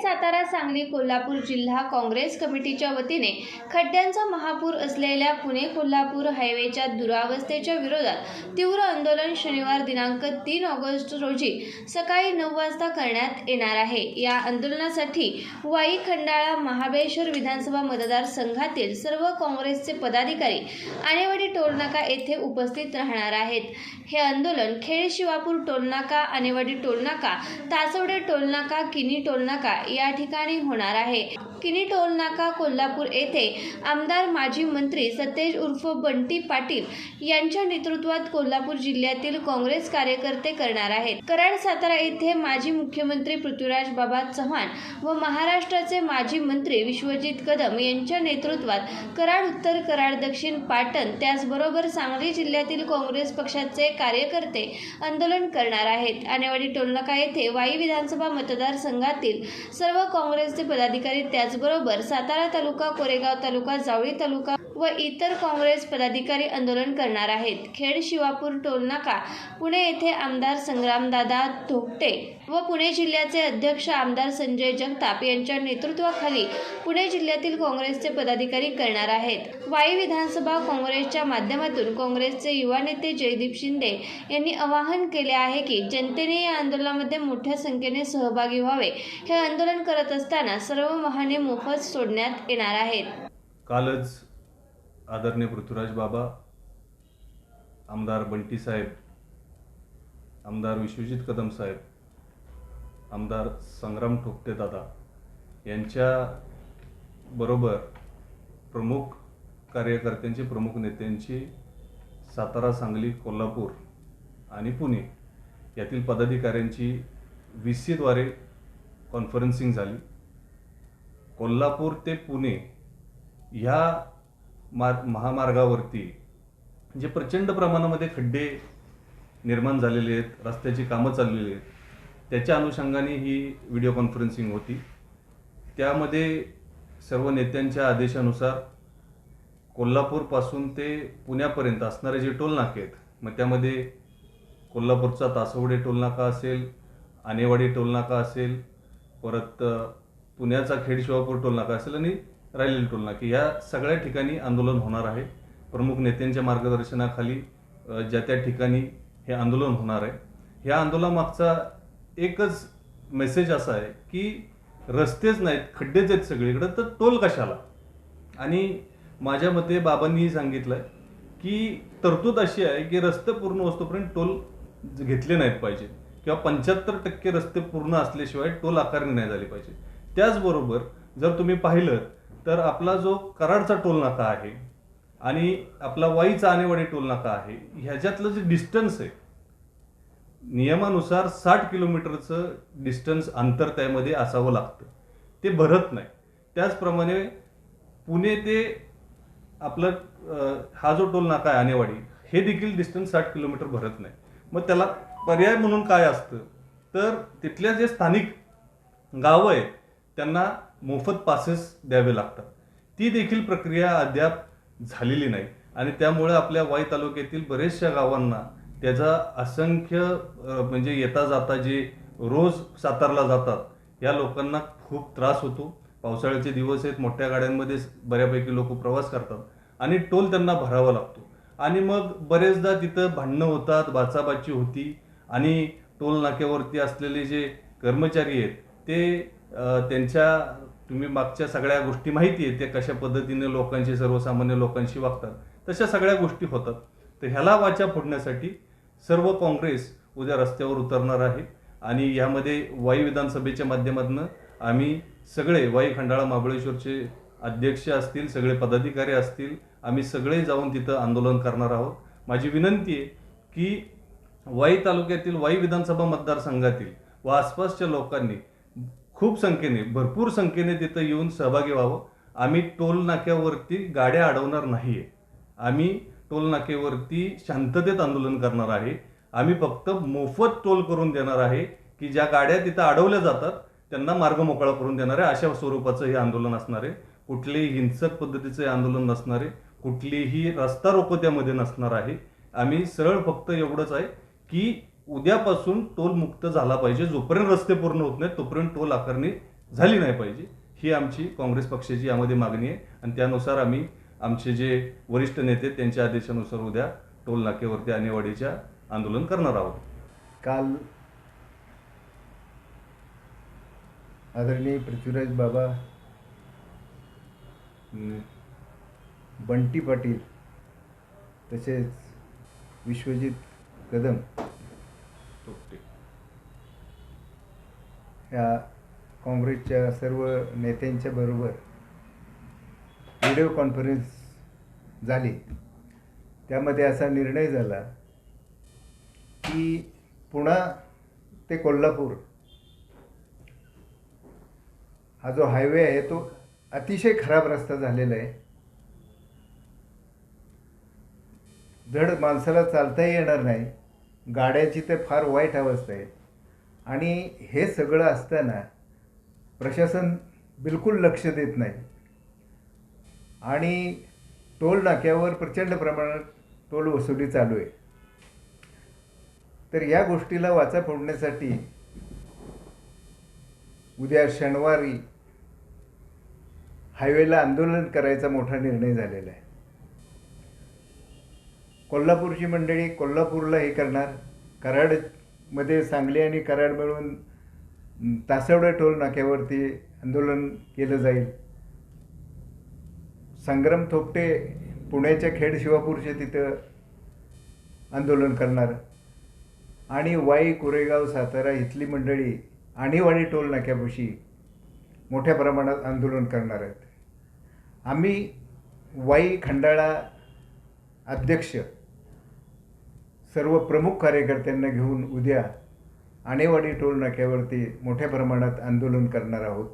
सातारा सांगली कोल्हापूर जिल्हा काँग्रेस कमिटीच्या वतीने खड्ड्यांचा महापूर असलेल्या पुणे कोल्हापूर हायवेच्या दुरावस्थेच्या विरोधात तीव्र आंदोलन शनिवार दिनांक तीन ऑगस्ट रोजी सकाळी नऊ वाजता करण्यात येणार आहे. या आंदोलनासाठी वाई खंडाळा महाबळेश्वर विधानसभा मतदारसंघातील सर्व काँग्रेसचे पदाधिकारी आणेवाडी टोलनाका येथे उपस्थित राहणार आहेत. हे आंदोलन खेड शिवापूर टोलनाका आणेवाडी टोलनाका तासवडे टोलनाका किनी टोलनाका या ठिकाणी होणार आहे. किनी टोलनाका कोल्हापूर येथे आमदार माजी मंत्री सतेज उर्फ बंटी पाटील यांच्या नेतृत्वात कोल्हापूर जिल्ह्यातील काँग्रेस कार्यकर्ते करणार आहेत. कराड सातारा येथे माजी मुख्यमंत्री पृथ्वीराज बाबा चव्हाण व महाराष्ट्राचे माजी मंत्री विश्वजित कदम यांच्या नेतृत्वात कराड उत्तर कराड दक्षिण पाटण त्याचबरोबर सांगली जिल्ह्यातील काँग्रेस पक्षाचे कार्यकर्ते आंदोलन करणार आहेत. आणेवाडी टोलनाका येथे वाई विधानसभा मतदारसंघातील सर्व काँग्रेसचे पदाधिकारी त्याचबरोबर सातारा तालुका कोरेगाव तालुका जावळी तालुका व इतर काँग्रेस पदाधिकारी आंदोलन करणार आहेत. खेड शिवापूर टोलनाका पुणे येथे आमदार संग्रामदादा धोकटे व पुणे जिल्ह्याचे अध्यक्ष आमदार संजय जगताप यांच्या नेतृत्वाखाली पुणे जिल्ह्यातील काँग्रेसचे पदाधिकारी करणार आहेत. वाई विधानसभा काँग्रेसच्या माध्यमातून काँग्रेसचे युवा नेते जयदीप शिंदे यांनी आवाहन केले आहे की जनतेने या आंदोलनामध्ये मोठ्या संख्येने सहभागी व्हावे. हे आंदोलन करत असताना सर्व वाहने मोफत सोडण्यात येणार आहेत. कालच आदरणीय पृथ्वीराज बाबा आमदार बंटी साहेब आमदार विश्वजित कदम साहेब आमदार संग्राम ठोकते दादा यांच्या बरोबर प्रमुख कार्यकर्त्यांची प्रमुख नेत्यांची सातारा सांगली कोल्हापूर आणि पुणे यातील पदाधिकाऱ्यांची व्ही सीद्वारे कॉन्फरन्सिंग झाली. कोल्हापूर ते पुणे ह्या मार महामार्गावरती. जे प्रचंड प्रमाणामध्ये खड्डे निर्माण झालेले आहेत रस्त्याची कामं चाललेली आहेत. त्याच्या अनुषंगाने ही व्हिडिओ कॉन्फरन्सिंग होती. त्यामध्ये सर्व नेत्यांच्या आदेशानुसार कोल्हापूरपासून ते पुण्यापर्यंत असणारे जे टोलनाके आहेत मग त्यामध्ये कोल्हापूरचा तासवडे टोलनाका असेल आणेवाडी टोलनाका असेल परत पुण्याचा खेड शिवापूर टोलनाका असेल आणि राहिलेली टोलना की या सगळ्या ठिकाणी आंदोलन होणार आहे. प्रमुख नेत्यांच्या मार्गदर्शनाखाली ज्या त्या ठिकाणी हे आंदोलन होणार आहे. ह्या आंदोलनामागचा एकच मेसेज असा आहे की रस्तेच नाहीत खड्डेच आहेत सगळीकडे तर टोल कशाला? आणि माझ्या मते बाबांनीही सांगितलं आहे की तरतूद अशी आहे की रस्ते पूर्ण वस्तूपर्यंत टोल घेतले नाहीत पाहिजे. किंवा पंच्याहत्तर टक्के रस्ते पूर्ण असल्याशिवाय टोल आकारणी नाही झाली पाहिजे. त्याचबरोबर जर तुम्ही पाहिलं तर आपला जो कराडचा टोल नाका आहे आणि आपला वाईचा आणेवाडी टोल नाका आहे ह्याच्यातलं जे डिस्टन्स आहे नियमानुसार साठ किलोमीटरचं डिस्टन्स अंतर त्यामध्ये असावं लागतं. ते भरत नाही. त्याचप्रमाणे पुणे ते आपलं हा जो टोल नाका आहे आणेवाडी हे देखील डिस्टन्स साठ किलोमीटर भरत नाही. मग त्याला पर्याय म्हणून काय असतं? तर तिथल्या जे स्थानिक गावं आहेत त्यांना मोफत पासेस द्यावे लागतात. ती देखील प्रक्रिया अद्याप झालेली नाही आणि त्यामुळे आपल्या वाई तालुक्यातील बरेचशा गावांना त्याचा असंख्य म्हणजे येता जाता जे रोज सातारला जातात या लोकांना खूप त्रास होतो. पावसाळ्याचे दिवस आहेत मोठ्या गाड्यांमध्ये बऱ्यापैकी लोक प्रवास करतात आणि टोल त्यांना भरावा लागतो. आणि मग बरेचदा तिथं भांडणं होतात बाचाबाची होती आणि टोल नाक्यावरती असलेले जे कर्मचारी आहेत ते त्यांच्या तुम्ही मागच्या सगळ्या गोष्टी माहिती आहेत ते कशा पद्धतीने लोकांशी सर्वसामान्य लोकांशी वागतात. तशा सगळ्या गोष्टी होतात. तर ह्याला वाचा फोडण्यासाठी सर्व काँग्रेस उद्या रस्त्यावर उतरणार आहे आणि यामध्ये वाई विधानसभेच्या माध्यमातून आम्ही सगळे वाई खंडाळा महाबळेश्वरचे अध्यक्ष असतील सगळे पदाधिकारी असतील आम्ही सगळे जाऊन तिथं आंदोलन करणार आहोत. माझी विनंती आहे की वाई तालुक्यातील वाई विधानसभा मतदारसंघातील व आसपासच्या लोकांनी खूप संख्येने भरपूर संख्येने तिथं येऊन सहभागी व्हावं. आम्ही टोल नाक्यावरती गाड्या अडवणार नाही आहे आम्ही टोल नाक्यावरती शांततेत आंदोलन करणार आहे. आम्ही फक्त मोफत टोल करून देणार आहे की ज्या गाड्या तिथं अडवल्या जातात त्यांना मार्ग मोकळा करून देणार आहे. अशा स्वरूपाचं हे आंदोलन असणार आहे. कुठलेही हिंसक पद्धतीचं हे आंदोलन नसणार आहे. कुठलीही रस्ता रोको त्यामध्ये नसणार आहे. आम्ही सरळ फक्त एवढंच आहे की उद्यापासून टोल मुक्त झाला पाहिजे. जोपर्यंत रस्ते पूर्ण होत नाहीत तोपर्यंत टोल आकारणी झाली नाही पाहिजे. ही आमची काँग्रेस पक्षाची यामध्ये मागणी आहे. आणि त्यानुसार आम्ही आमचे जे वरिष्ठ नेते त्यांच्या आदेशानुसार उद्या टोल नाक्यावरती आणेवाडीच्या आंदोलन करणार आहोत. काल आदरणीय पृथ्वीराज बाबा बंटी पाटील तसेच विश्वजित कदम या काँग्रेसच्या सर्व नेत्यांच्या बरोबर व्हिडिओ कॉन्फरन्स झाली. त्यामध्ये असा निर्णय झाला की पुणा ते कोल्हापूर. हा जो हायवे आहे तो अतिशय खराब रस्ता झालेला आहे. धड माणसाला चालताही येणार नाही. गाड्याची तर फार वाईट अवस्था आहे. आणि हे सगळं असताना प्रशासन बिलकुल लक्ष देत नाही. आणि टोल नाक्यावर प्रचंड प्रमाणात टोल वसुली चालू आहे. तर या गोष्टीला वाचा फोडण्यासाठी उद्या शनिवारी हायवेला आंदोलन करायचा मोठा निर्णय झालेला आहे. कोल्हापूरची मंडळी कोल्हापूरला हे करणार. कराडमध्ये सांगली आणि कराड मिळून अं, तासवडे टोल नाक्यावरती आंदोलन केलं जाईल. संग्राम थोपटे पुण्याच्या खेड शिवापूरच्या तिथं आंदोलन करणार. आणि वाई कोरेगाव सातारा इथली मंडळी आणीवाणी टोल नाक्यापाशी मोठ्या प्रमाणात आंदोलन करणार आहेत. आम्ही वाई खंडाळा अध्यक्ष सर्व प्रमुख कार्यकर्त्यांना घेऊन उद्या आणेवाडी टोल नाक्यावरती मोठ्या प्रमाणात आंदोलन करणार आहोत.